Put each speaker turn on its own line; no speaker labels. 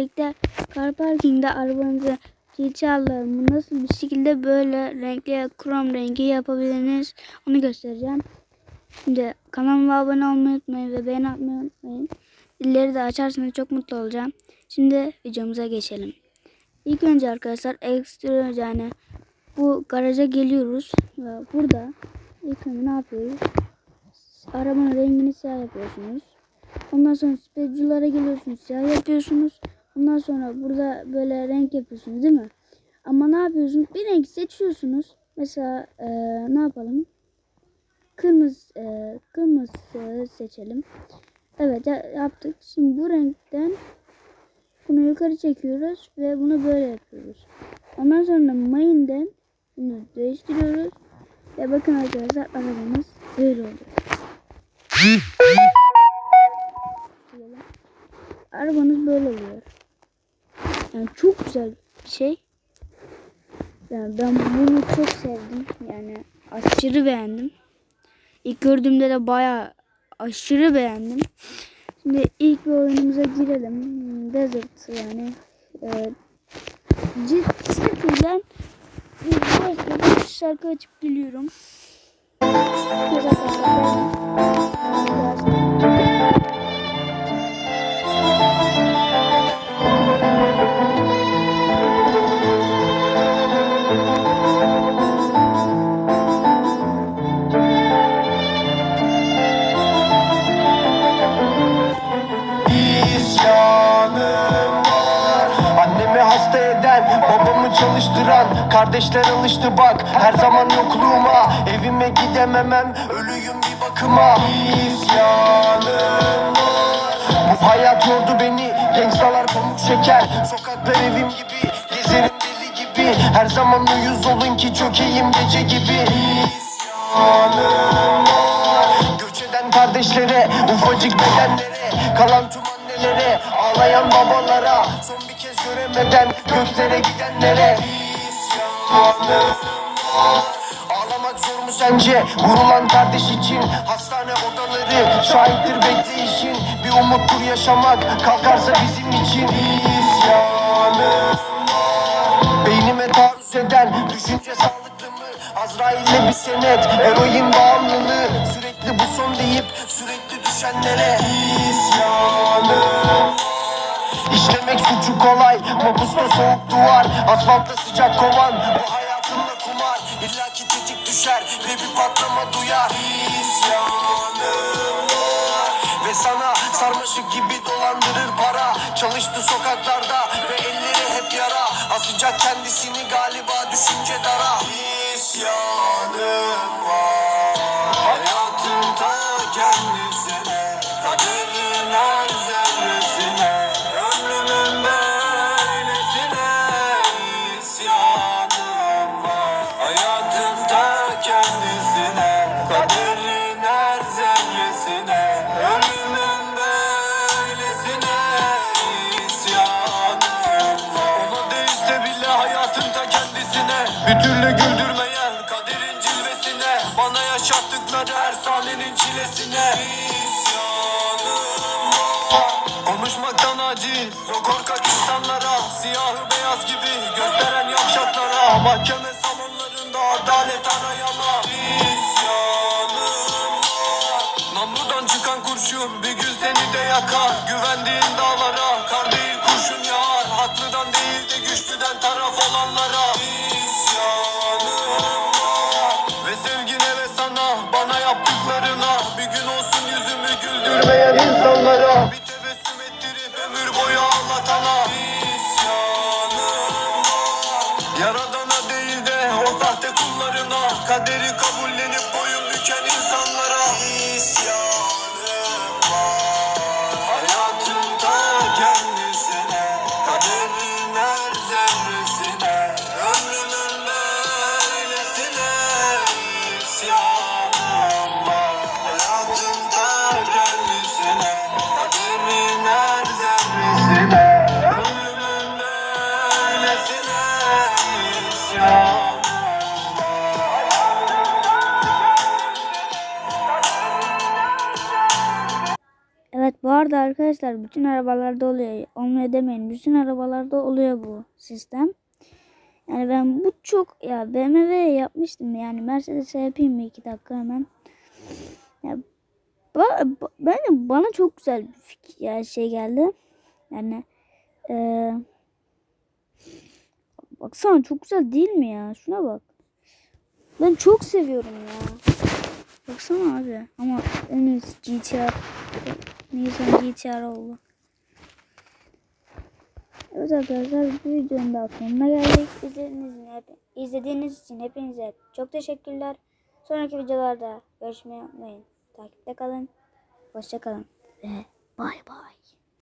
birlikte car parkingde arabanızı çiçeğe alalım. Nasıl bir şekilde böyle renkli krom rengi yapabilirsiniz onu göstereceğim. Şimdi kanalıma abone olmayı unutmayın ve beğeni atmayı unutmayın. Zilleri de açarsanız çok mutlu olacağım. Şimdi videomuza geçelim. İlk önce arkadaşlar ekstra yani bu garaja geliyoruz ve burada ilk önce ne yapıyoruz? Arabanın rengini siyah yapıyorsunuz. Ondan sonra speculara geliyorsunuz siyah yapıyorsunuz. Ondan sonra burada böyle renk yapıyorsunuz değil mi? Ama ne yapıyorsunuz? Bir renk seçiyorsunuz. Mesela eee, ne yapalım? Kırmızı eee, kırmızı seçelim. Evet ya- yaptık. Şimdi bu renkten bunu yukarı çekiyoruz ve bunu böyle yapıyoruz. Ondan sonra main'den bunu değiştiriyoruz. Ve bakın arkadaşlar arabamız böyle oluyor. Arabanız böyle oluyor. Yani çok güzel bir şey. Yani ben bunu çok sevdim. Yani aşırı beğendim. İlk gördüğümde de baya aşırı beğendim. Şimdi ilk bir oyunumuza girelim. Desert yani. Ee, City'den bir bir şarkı açıp geliyorum. Biraz
eden Babamı çalıştıran Kardeşler alıştı bak. Her zaman yokluğuma Evime gidememem. Ölüyüm bir bakıma. İsyanım Bu hayat yordu beni. Gangstalar pamuk şeker Sokaklar evim gibi Gezerim deli gibi. Her zaman uyuz olun ki çökeyim gece gibi. İsyanım Göç eden kardeşlere Ufacık bedenlere Kalan tüm annelere Ağlayan babalara Son bir göremeden Göklere gidenlere. Ağlamak zor mu sence? Vurulan kardeş için Hastane odaları Şahittir bekleyişin. Bir umuttur yaşamak Kalkarsa bizim için. İsyanım Beynime taarruz eden Düşünce sağlıklı mı? Azrail'le bir senet Eroin bağımlılığı. Sürekli bu son deyip Sürekli düşenlere. İsyanım İşlemek suçu kolay Mapusta soğuk duvar Asfaltta sıcak kovan. Bu hayatında kumar İlla ki tetik düşer Ve bir patlama duyar. İsyanım var Ve sana sarmaşık gibi dolandırır para. Çalıştı sokaklarda Ve elleri hep yara. Asacak kendisini galiba düşünce dara. İsyanım var Bir türlü güldürmeyen kaderin cilvesine Bana yaşattıkları her sahnenin çilesine. İsyanım var Konuşmaktan aciz o korkak insanlara Siyahı beyaz gibi gösteren yavşaklara. Mahkeme salonlarında adalet arayana. İsyanım var Namludan çıkan kurşun bir gün seni de yakar Güvendiğin dağlara insanlara Bir tebessüm ettirip ömür boyu ağlatana. İsyanım Yaradana değil de o sahte kullarına. Kaderi kabullenip boyun
arkadaşlar bütün arabalarda oluyor. Olmuyor demeyin. Bütün arabalarda oluyor bu sistem. Yani ben bu çok ya BMW yapmıştım yani Mercedes'e yapayım mı iki dakika hemen. Ya ba, ba- bence bana çok güzel bir fikir ya şey geldi. Yani eee baksana çok güzel değil mi ya? Şuna bak. Ben çok seviyorum ya. Baksana abi. Ama en iyisi GTR. Nissan GTR oldu. Evet arkadaşlar bu videonun daha sonuna geldik. İzlediğiniz için, hep, izlediğiniz için hepinize çok teşekkürler. Sonraki videolarda görüşmeyi unutmayın. Takipte kalın. Hoşça kalın. Ve bay bay.